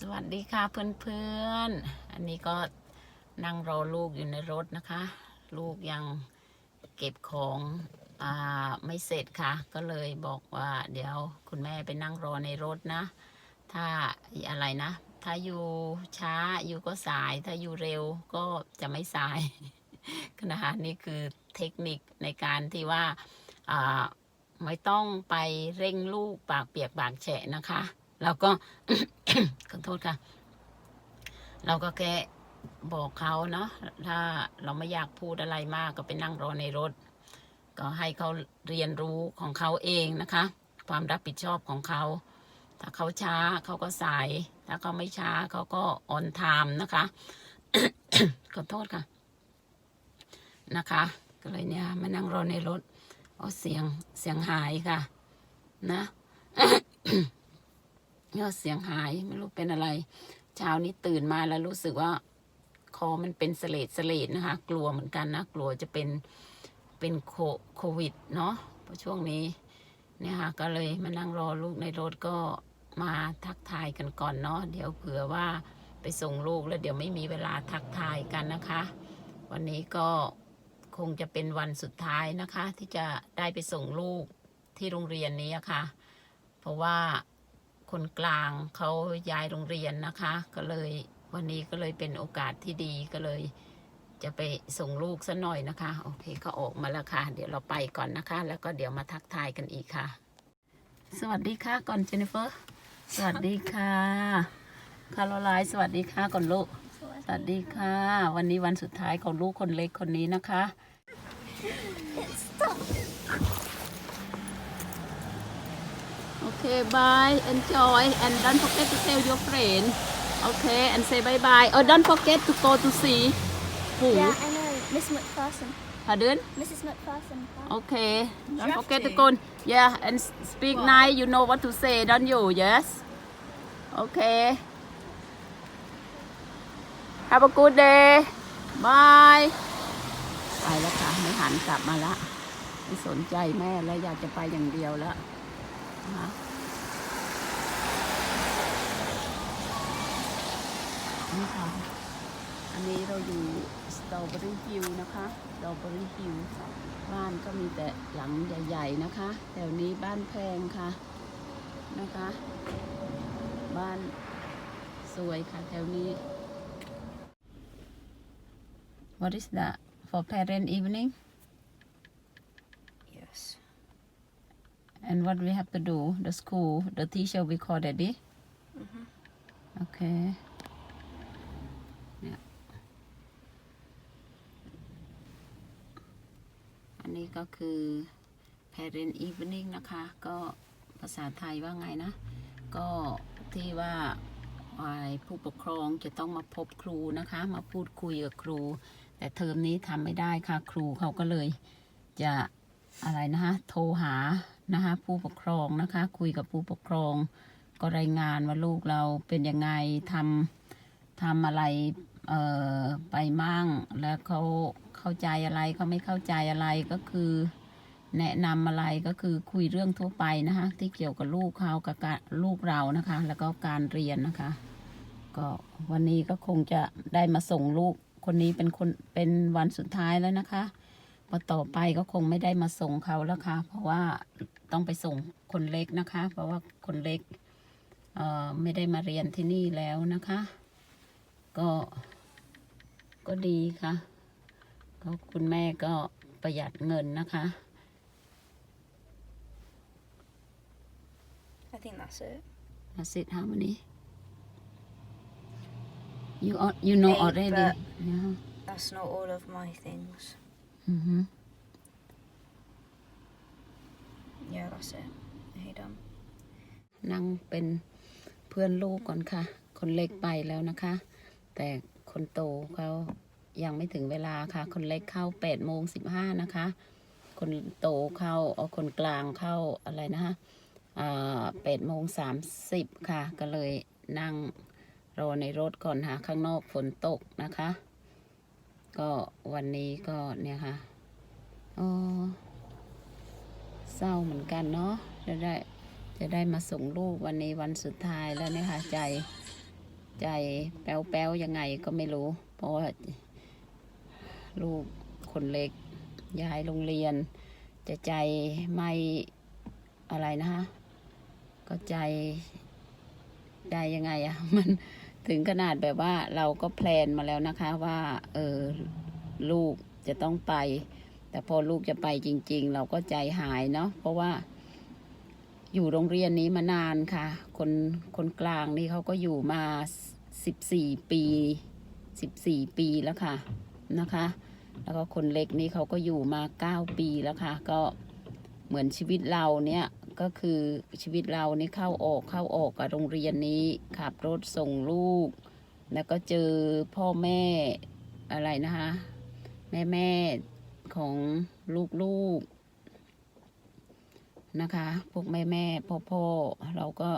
สวัสดีค่ะเพื่อนๆ อันนี้ก็นั่งรอลูกอยู่ในรถนะคะ ลูกยังเก็บของอไม่เสร็จค่ะ ก็เลยบอกว่า เดี๋ยวคุณแม่ไปนั่งรอในรถนะ ถ้าอะไรนะ ถ้าอยู่ช้าอยู่ก็สาย ถ้าอยู่เร็วก็จะไม่สายนะคะนี่คือเทคนิคในการที่ว่าไม่ต้องไปเร่งลูกปากเปียกปากแฉะนะคะ แล้วก็ขอโทษค่ะ เราก็แค่บอกเขาเนาะถ้าเราไม่อยากพูดอะไรมากก็ไปนั่งรอในรถ ก็ให้เขาเรียนรู้ของเขาเองนะคะ ความรับผิดชอบของเขา ถ้าเขาช้าเขาก็สาย ถ้าเขาไม่ช้าเขาก็ออนไทม์นะคะขอโทษค่ะ นะคะ ก็เลยเนี่ยมานั่งรอในรถโอ้เสียงเสียงหายค่ะ นะ ยอดเสียงหายไม่รู้เป็นอะไร เช้านี้ตื่นมาแล้วรู้สึกว่า คอมันเป็นเสลดเสลดนะคะ กลัวเหมือนกันนะ กลัวจะเป็นเป็นโคโควิด เนาะเพราะช่วงนี้เนี่ยค่ะก็เลยมานั่งรอลูกในรถก็มาทักทายกันก่อนเนาะเดี๋ยวเผื่อว่าไปส่งลูกแล้วเดี๋ยวไม่มีเวลาทักทายกันนะคะ วันนี้ก็คงจะเป็นวันสุดท้ายนะคะ ที่จะได้ไปส่งลูกที่โรงเรียนนี้อะค่ะ เพราะว่า คนกลางเขาย้ายโรงเรียนนะคะ ก็เลยวันนี้ก็เลยเป็นโอกาสที่ดีก็เลย จะไปส่งลูกซะหน่อยนะคะ โอเคก็ออกมาแล้วค่ะ เดี๋ยวเราไปก่อนนะคะ แล้วก็เดี๋ยวมาทักทายกันอีกค่ะ สวัสดีค่ะก่อนเจนนิเฟอร์ สวัสดีค่ะคาร์โรไลน์สวัสดีค่ะก่อนลูก สวัสดีค่ะ วันนี้วันสุดท้ายของลูกคนเล็กคนนี้นะคะ โอเค bye enjoy and don't forget to tell your friend okay and say bye bye oh don't forget to go to see who Yeah, I know. Miss McPherson. pardon Mrs. McPherson. okay don't have forget to to. go yeah and speak nice you know what to say don't you yes okay have a good day bye ไปแล้วค่ะไม่หันกลับมาละไม่สนใจแม่แล้วอยากจะไปอย่างเดียวแล้วนะคะ นี่ค่ะ อันนี้เราอยู่สตรอเบอรี่ฮิลนะคะสตรอเบอรี่ฮิลบ้านก็มีแต่หลังใหญ่ ๆนะคะ แถวนี้บ้านแพงค่ะนะคะ บ้านสวยค่ะแถวนี้ What is that for parent evening Yes. and what we have to do the school the teacher we call daddy okay เนี่ย นนี้ก็คือ parent evening นะคะ ก็ภาษาไทยว่าไงนะ ก็ที่ว่าผู้ปกครองจะต้องมาพบครูนะคะ มาพูดคุยกับครู แต่เทอมนี้ทำไม่ได้ค่ะครูเขาก็เลยจะอะไรนะคะ โทรหานะคะ ผู้ปกครองนะคะ คุยกับผู้ปกครอง ก็รายงานว่าลูกเราเป็นยังไงทำทำอะไรไปมั่งแล้วเขา เข้าใจอะไรเขาไม่เข้าใจอะไรก็คือ แนะนำอะไรก็คือคุยเรื่องทั่วไปนะคะที่เกี่ยวกับลูกเขากับการลูกเรานะคะ แล้วก็การเรียนนะคะ ก็วันนี้ก็คงจะได้มาส่งลูกคนนี้เป็นคนเป็นวันสุดท้ายแล้วนะคะพอต่อไปก็คงไม่ได้มาส่งเขาแล้วค่ะ เพราะว่าต้องไปส่งคนเล็กนะคะ เพราะว่าคนเล็กเอ่อไม่ได้มาเรียนที่นี่แล้วนะคะ ก็ก็ดีค่ะ ก็คุณแม่ก็ประหยัดเงินนะคะ I think that's it. That's it. How many? You al- you know Eight, already. but- Yeah. That's not all of my things. Mm-hmm. Yeah, that's it. Hey, done. นั่งเป็นเพื่อนลูกก่อนค่ะ คนเล็กไปแล้วนะคะ แต่คนโตเขา ยังไม่ถึงเวลาค่ะ คนเล็กเข้าแปดโมงสิบห้านะคะ คนโตเข้าเอาคนกลางเข้าอะไรนะคะแปดโมงสามสิบค่ะ ก็เลยนั่งรอในรถก่อนค่ะ ข้างนอกฝนตกนะคะ ก็วันนี้ก็เนี่ยค่ะอ๋อเศร้าเหมือนกันเนาะจะได้จะได้มาส่งลูกวันนี้วันสุดท้ายแล้วเนี่ยค่ะ ใจใจแป้วๆยังไงก็ไม่รู้ เพราะว่า ลูกคนเล็ก ย้ายโรงเรียน จะใจไม่อะไรนะคะก็ใจได้ยังไงอะมันถึงขนาดแบบว่าเราก็แพลนมาแล้วนะคะว่า เออลูกจะต้องไป แต่พอลูกจะไปจริง ๆ เราก็ใจหายเนาะเพราะว่า อยู่โรงเรียนนี้มานานค่ะ คนคนกลางนี่เขาก็อยู่มาสิบสี่ปีสิบสี่ปีแล้วค่ะนะคะ แล้วก็คนเล็กนี่เขาก็อยู่มาเก้าปีแล้วค่ะ ก็เหมือนชีวิตเราเนี่ยก็คือชีวิตเรานี่เข้าออกเข้าออกกับโรงเรียนนี้ขับรถส่งลูก แล้วก็เจอพ่อแม่อะไรนะคะ แม่แม่ของลูกๆนะคะ พวกแม่แม่พ่อพ่อเราก็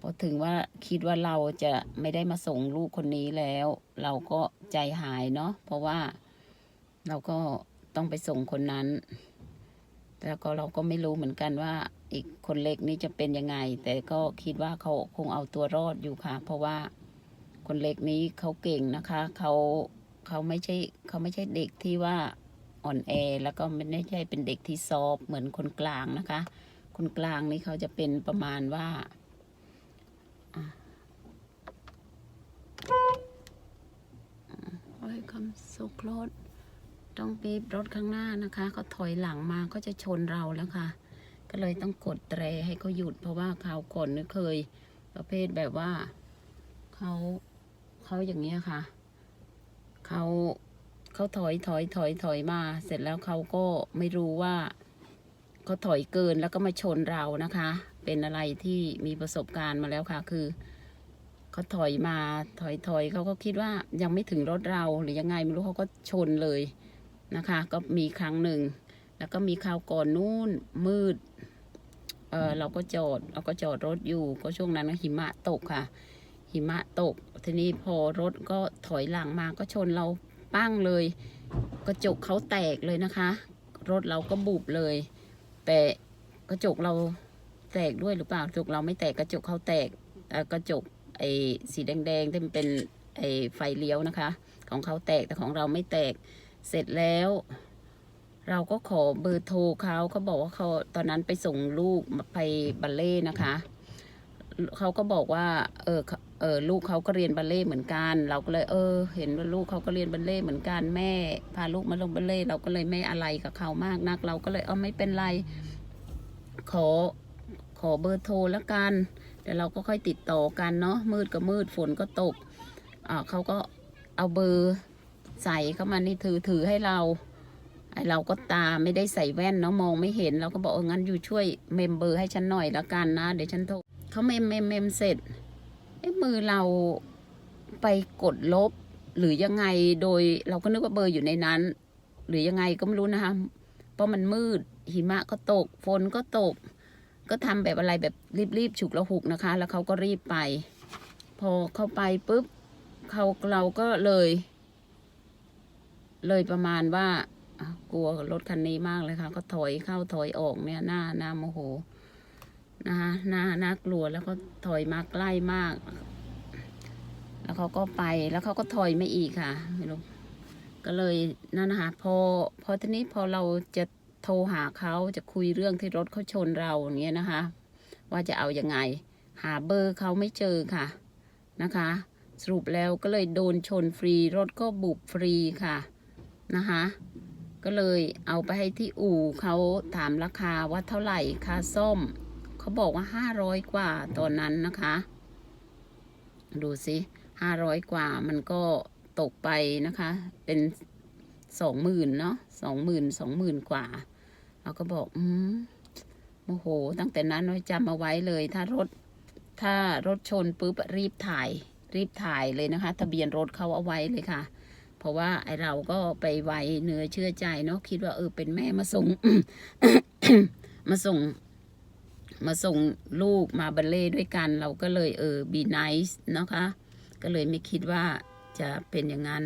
พอถึงว่าคิดว่าเราจะไม่ได้มาส่งลูกคนนี้แล้ว เราก็ใจหายเนาะเพราะว่า เราก็ต้องไปส่งคนนั้น แล้วก็เราก็ไม่รู้เหมือนกันว่า อีกคนเล็กนี้จะเป็นยังไง แต่ก็คิดว่าเขาคงเอาตัวรอดอยู่ค่ะ เพราะว่าคนเล็กนี้เขาเก่งนะคะเขาเขาไม่ใช่เขาไม่ใช่เด็กที่ว่าอ่อนแอแล้วก็ไม่ได้ใช่เป็นเด็กที่ซอฟเหมือนคนกลางนะคะ คนกลางนี่เขาจะเป็นประมาณว่าอะโอ้ยคำสุครถ ต้องปีบรถข้างหน้านะคะเขาถอยหลังมาก็จะชนเราแล้วค่ะ ก็เลยต้องกดแตรให้เขาหยุด เพราะว่าคราก่อนเคย ประเภทแบบว่าเขาเขาอย่างเงี้ยค่ะเขาเขาถอยถอยถอยถอยมา เสร็จแล้วเขาก็ไม่รู้ว่าเขาถอยเกินแล้วก็มาชนเรานะคะ เป็นอะไรที่มีประสบการณ์มาแล้วค่ะ คือเขาถอยมาถอยถอยเขาก็คิดว่ายังไม่ถึงรถเราหรือยังไงไม่รู้เขาก็ชนเลย นะคะ ก็มีครั้งหนึ่ง แล้วก็มีคราวก่อนนู่นมืด เออเราก็จอดเราก็จอดรถอยู่ ก็ช่วงนั้นหิมะตกค่ะ หิมะตก ทีนี้พอรถก็ถอยหลังมาก็ชนเราปั้งเลย กระจกเขาแตกเลยนะคะ รถเราก็บุบเลย แต่กระจกเราแตกด้วยหรือเปล่ากระจกเราไม่แตกกระจกเขาแตกเอ่กระจกไอ้สีแดงๆที่มันเป็นไอ้ไฟเลี้ยวนะคะ ของเขาแตกแต่ของเราไม่แตก เสร็จแล้ว เราก็ขอเบอร์โทรเขาเขาบอกว่าเขาตอนนั้นไปส่งลูกไปบัลเล่นะคะเขาก็บอกว่า เออเออลูกเขาก็เรียนบัลเล่เหมือนกัน เราก็เลย เออ เห็นว่าลูกเขาก็เรียนบัลเล่เหมือนกันแม่ พาลูกมาลงบัลเล่เราก็เลยไม่อะไรกับเขามากนัก เราก็เลยเออไม่เป็นไร ขอขอเบอร์โทรแล้วกันเดี๋ยวเราก็ค่อยติดต่อกันเนาะมืดก็มืดฝนก็ตกอ่าเขาก็เอาเบอร์ ใส่เข้ามานี่ถือถือให้เราไอเราก็ตาไม่ได้ใส่แว่นเนาะมองไม่เห็นเราก็บอกเอองั้นอยู่ช่วยเมมเบอร์ให้ฉันหน่อยละกันนะ เดี๋ยวฉันโทรเขาเมมเมมเมมเสร็จเอ้มือเราไปกดลบ หรือยังไงโดยเราก็นึกว่าเบอร์อยู่ในนั้น หรือยังไงก็ไม่รู้นะคะเพราะมันมืดหิมะก็ตกฝนก็ตก ก็ทำแบบอะไรแบบรีบๆฉุกละหุกนะคะ แล้วเขาก็รีบไป พอเข้าไปปุ๊บเขาเราก็เลย เลยประมาณว่ากลัวรถคันนี้มากเลยค่ะ ก็ถอยเข้าถอยออกเนี่ยหน้าหน้าโมโหนะคะหน้าน่ากลัวแล้วก็ถอยมาใกล้มาก แล้วเขาก็ไปแล้วเขาก็ถอยไม่อีกค่ะไม่รู้ก็เลยนั่นนะคะพอพอทีนี้พอเราจะโทรหาเขาจะคุยเรื่องที่รถเขาชนเราอย่างเงี้ยนะคะ ว่าจะเอาอยัางไง หาเบอร์เขาไม่เจอค่ะนะคะ สรุปแล้วก็เลยโดนชนฟรีรถก็บุบฟรีค่ะ นะคะ ก็เลยเอาไปให้ที่อู่เขาถามราคาว่าเท่าไหร่ค่าซ่อมเขาบอกว่าห้าร้อยกว่าตอนนั้นนะคะ ดูสิห้าร้อยกว่ามันก็ตกไปนะคะ เป็นสองหมื่นเนาะสองหมื่นสองหมื่นกว่า เราก็บอก อืมโมโห ตั้งแต่นั้นไว้จำเอาไว้เลย ถ้ารถ ถ้ารถชนปุ๊บรีบถ่าย รีบถ่ายเลยนะคะ ทะเบียนรถเขาเอาไว้เลยค่ะ เพราะว่าไอเราก็ไปไวเนื้อเชื่อใจเนาะคิดว่าเออเป็นแม่มาส่งมาส่ง มาส่งลูกมาบัลเล่ด้วยกัน เราก็เลยเออ be nice นะคะ ก็เลยไม่คิดว่าจะเป็นอย่างนั้น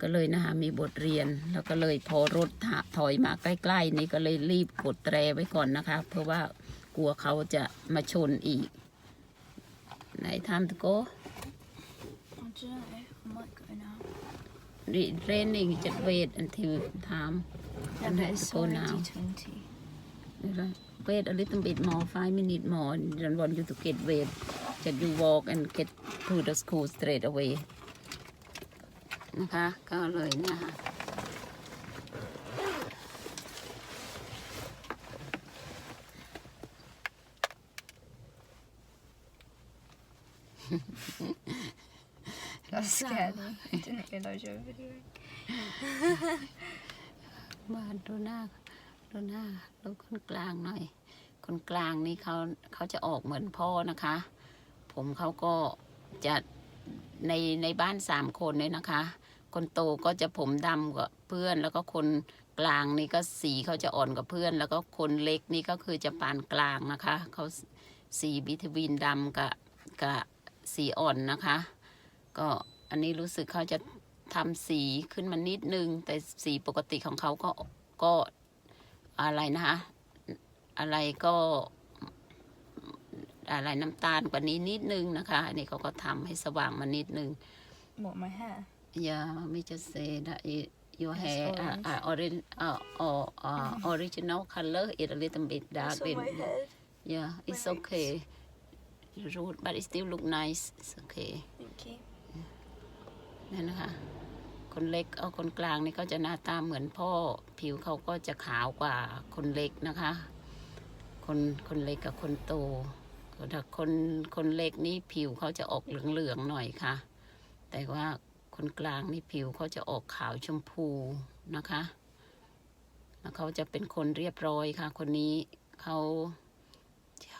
ก็เลยนะคะมีบทเรียน แล้วก็เลยพอรถถอยมาใกล้ๆนี่ก็เลยรีบกดแตรไว้ก่อนนะคะ เพราะว่ากลัวเขาจะมาชนอีกไหนทำตะโก don't know. I might go now. Re- raining just wait until time Yeah, and but let's it's go already now 20. wait a little bit more five minutes more don't want you to get wait just you walk and get to the school straight away นะคะก็เลยเนี่ยค่ะ sadly. I didn't realise you were videoing. บ้านดูหน้าดูหน้าดูคนกลางหน่อย คนกลางนี่เขาเขาจะออกเหมือนพ่อนะคะ ผมเขาก็จะในในบ้านสามคนเนี่ยนะคะ คนโตก็จะผมดำกว่าเพื่อน แล้วก็คนกลางนี่ก็สีเขาจะอ่อนกว่าเพื่อน แล้วก็คนเล็กนี่ก็คือจะปานกลางนะคะเขาสีบิทวินดำกับกับสีอ่อนนะคะ ก็ อันนี้รู้สึกเขาจะทำสีขึ้นมานิดนึง แต่สีปกติของเขาก็ก็อะไรนะคะอะไรก็อะไรน้ำตาลกว่านี้นิดนึงนะคะ อันนี้เขาก็ทำให้สว่างมานิดนึง What, my hair? Yeah, me just say that it, your It's hair orange. uh, uh, orin, uh, or, uh, original color is a little bit dark. That's on my than- head. Yeah, it's roots. okay. Root, but it still look nice. It's okay. Thank you. นั่นนะคะ คนเล็กเอาคนกลางนี่เขาจะหน้าตาเหมือนพ่อ ผิวเขาก็จะขาวกว่าคนเล็กนะคะ คนคนเล็กกับคนโตแต่คนคนเล็กนี่ผิวเขาจะออกเหลืองๆหน่อยค่ะ แต่ว่าคนกลางนี่ผิวเขาจะออกขาวชมพูนะคะแล้วเขาจะเป็นคนเรียบร้อยค่ะ คนนี้เขา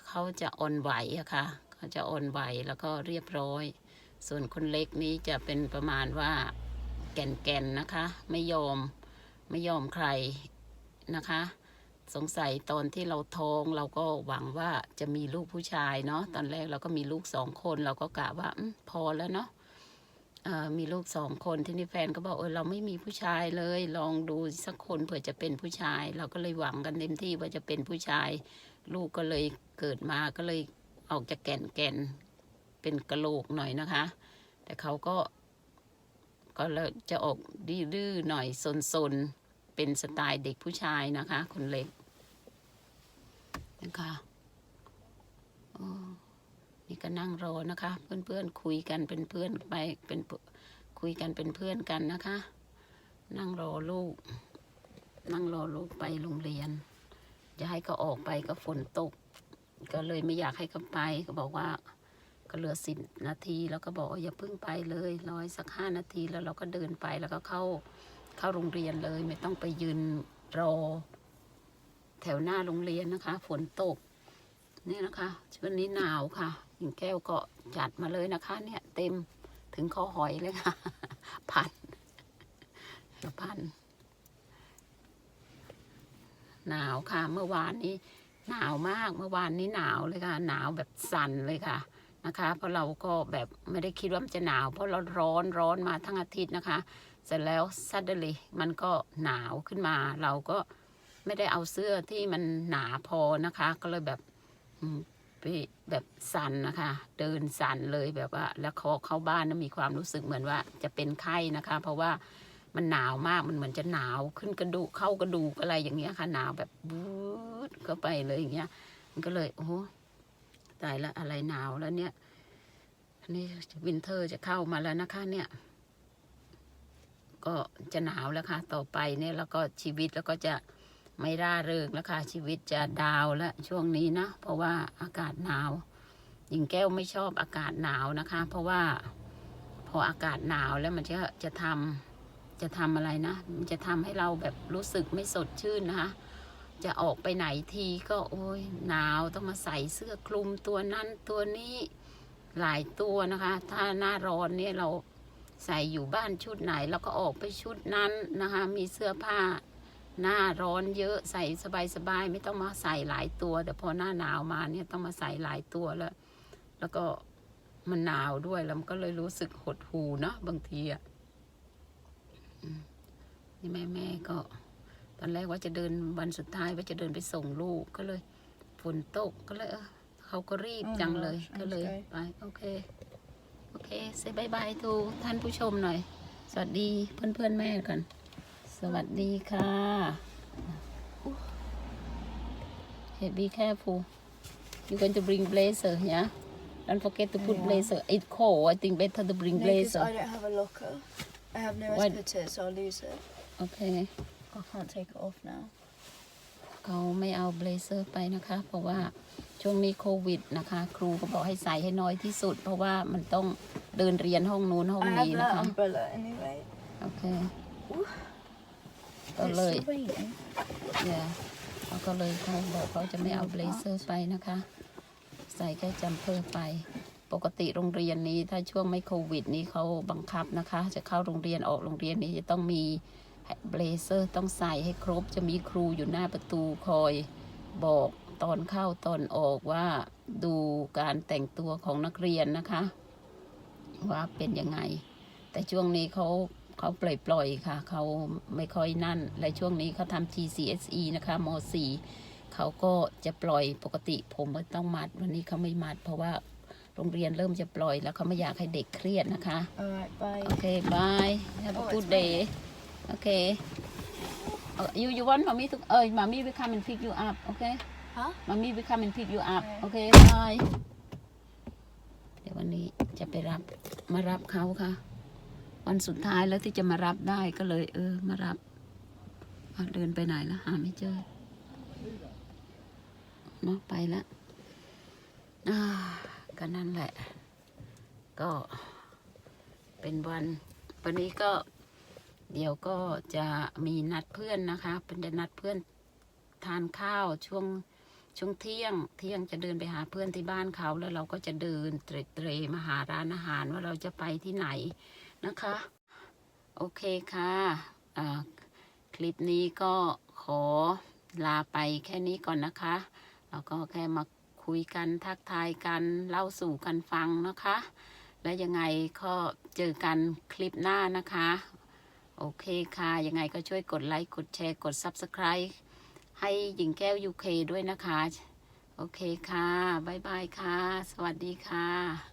เขาจะอ่อนไหวอะค่ะเขาจะอ่อนไหวแล้วก็เรียบร้อย ส่วนคนเล็กนี้จะเป็นประมาณว่าแก่นๆนะคะ ไม่ยอมไม่ยอมใครนะคะ สงสัยตอนที่เราท้องเราก็หวังว่าจะมีลูกผู้ชายเนาะตอนแรกเราก็มีลูกสองคน เราก็กะว่าอพอแล้วเนาะมีลูกสองคนที่นี่แฟนก็บอกเออเราไม่มีผู้ชายเลย ลองดูสักคนเผื่อจะเป็นผู้ชาย เราก็เลยหวังกันเต็มที่ว่าจะเป็นผู้ชาย ลูกก็เลยเกิดมาก็เลยออกจากแก่นแก่น เป็นกระโหลกหน่อยนะคะ แต่เขาก็ก็เลยจะออกดื้อหน่อยซนๆ เป็นสไตล์เด็กผู้ชายนะคะ คนเล็กนะคะนี่ก็นั่งรอนะคะ เพื่อนๆคุยกันเป็นเพื่อนไปเป็นเพื่อนคุยกันเป็นเพื่อนกันนะคะ นั่งรอลูก นั่งรอลูกไปโรงเรียน จะให้เขาออกไปก็ฝนตก ก็เลยไม่อยากให้เขาไปก็บอกว่า ก็เหลือสิบนาที แล้วก็บอกอย่าเพิ่งไปเลยรอยสักห้านาทีแล้วเราก็เดินไปแล้วก็เข้าเข้าโรงเรียนเลย ไม่ต้องไปยืนรอ แถวหน้าโรงเรียนนะคะ ฝนตกเนี่ยนะคะวันนี้หนาวค่ะหญิงแก้วก็จัดมาเลยนะคะ เนี่ย เต็มถึงคอหอยเลยค่ะ พันพัน หนาวค่ะ เมื่อวานนี้ หนาวมาก เมื่อวานนี้หนาวเลยค่ะ หนาวแบบสั่นเลยค่ะ นะคะ เพราะเราก็แบบไม่ได้คิดว่ามันจะหนาว เพราะเราร้อนร้อนมาทั้งอาทิตย์นะคะ เสร็จแล้วซัดเดลีมันก็หนาวขึ้นมา เราก็ไม่ได้เอาเสื้อที่มันหนาพอนะคะ ก็เลยแบบไปแบบสั่นนะคะ เดินสั่นเลยแบบว่า แล้วเขาเข้าบ้านนะมีความรู้สึกเหมือนว่าจะเป็นไข้นะคะ เพราะว่ามันหนาวมากมันเหมือนจะหนาวขึ้นกระดูกเข้ากระดูกอะไรอย่างเงี้ยค่ะ หนาวแบบบู๊ดเข้าไปเลยอย่างเงี้ย มันก็เลยโอ้ ตายละอะไรหนาวแล้วเนี่ยอันนี้วินเทอร์จะเข้ามาแล้วนะคะเนี่ย ก็จะหนาวแล้วค่ะ ต่อไปเนี่ยแล้วก็ชีวิตแล้วก็จะไม่ร่าเริงแล้วค่ะ ชีวิตจะดาวแล้วช่วงนี้นะ เพราะว่าอากาศหนาวหญิงแก้วไม่ชอบอากาศหนาวนะคะ เพราะว่าพออากาศหนาวแล้วมันจะจะทำจะทำอะไรนะ มันจะทำให้เราแบบรู้สึกไม่สดชื่นนะคะ จะออกไปไหนทีก็โอ้ยหนาวต้องมาใส่เสื้อคลุมตัวนั้นตัวนี้หลายตัวนะคะ ถ้าหน้าร้อนเนี่ยเราใส่อยู่บ้านชุดไหนเราก็ออกไปชุดนั้นนะคะ มีเสื้อผ้าหน้าร้อนเยอะใส่สบายๆไม่ต้องมาใส่หลายตัว แต่พอหน้าหนาวมาเนี่ยต้องมาใส่หลายตัวแล้ว แล้วก็มันหนาวด้วยแล้วมันก็เลยรู้สึกหดหูเนาะบางทีอะนี่แม่แม่ก็ ตอนแรกว่าจะเดินวันสุดท้ายว่าจะเดินไปส่งลูกก็เลยฝนตกก็เลยเออเขาก็รีบ Oh my จังเลย gosh, ก็เลย I'm sorry. ไปโอเคโอเคเซบายบายทูท่านผู้ชมหน่อย สวัสดีเพื่อนเพื่อนๆแม่ก่อนสวัสดีค่ะ Okay, be careful. You're going to bring blazer, yeah? Don't forget to put Yeah. blazer. It's cold. I think better to bring No, because blazer. I don't have a locker. I have no Why- place to put it, so I'll lose it. Okay. I can't take it off now. เขาไม่เอาเบลเซอร์ไปนะคะ เพราะว่าช่วงนี้โควิดนะคะ ครูก็บอกให้ใส่ให้น้อยที่สุด เพราะว่ามันต้องเดินเรียนห้องนู้นห้อง I have นี้นะ that คะ umbrella anyway. โอเค Ooh. ก็ It's เลย still raining. เนี่ยเขาก็เลยเขาบอกเขาจะไม่เอาเบลเซอร์ไปนะคะ ใส่แค่จัมเปอร์ไป ปกติโรงเรียนนี้ถ้าช่วงไม่โควิดนี้เขาบังคับนะคะ จะเข้าโรงเรียนออกโรงเรียนนี้จะต้องมี เบลเซอร์ต้องใส่ให้ครบจะมีครูอยู่หน้าประตูคอยบอกตอนเข้าตอนออกว่าดูการแต่งตัวของนักเรียนนะคะ ว่าเป็นยังไง แต่ช่วงนี้เขาเขาปล่อยปล่อยๆค่ะ เขาไม่ค่อยนั่น และช่วงนี้เขาทำ GCSE นะคะม .4 เขาก็จะปล่อยปกติผมก็ต้องมัด วันนี้เขาไม่มัด เพราะว่าโรงเรียนเริ่มจะปล่อยแล้วเขาไม่อยากให้เด็กเครียดนะคะ Alright, bye. โอเคบาย have a Oh, good it's day โอเค you you want mommy to เอ้ย mommy will come and pick you up โอเค Huh? mommy will come and pick you up โอ Okay. เคบายเดี๋ยววันนี้จะไปรับมารับเขาค่ะ วันสุดท้ายแล้วที่จะมารับได้ก็เลย เออ มารับอะเดินไปไหนแล้วหาไม่เจอเนาะไปแล้วอ่าก็นั่นแหละ ก็เป็นวัน วันนี้ก็ เดี๋ยวก็จะมีนัดเพื่อนนะคะเป็นจะนัดเพื่อนทานข้าวช่วงช่วงเที่ยง เที่ยงจะเดินไปหาเพื่อนที่บ้านเขาแล้วเราก็จะเดินเตรเตรมาหาร้านอาหารว่าเราจะไปที่ไหนนะคะ โอเคค่ะอ่าคลิปนี้ก็ขอลาไปแค่นี้ก่อนนะคะแล้วก็แค่มาคุยกันทักทายกันเล่าสู่กันฟังนะคะ และยังไงก็เจอกันคลิปหน้านะคะ โอเคค่ะ ยังไงก็ช่วยกดไลค์ กดแชร์ กด Subscribe ให้หญิงแก้ว UK ด้วยนะคะ โอเคค่ะ บ๊ายบายค่ะ สวัสดีค่ะ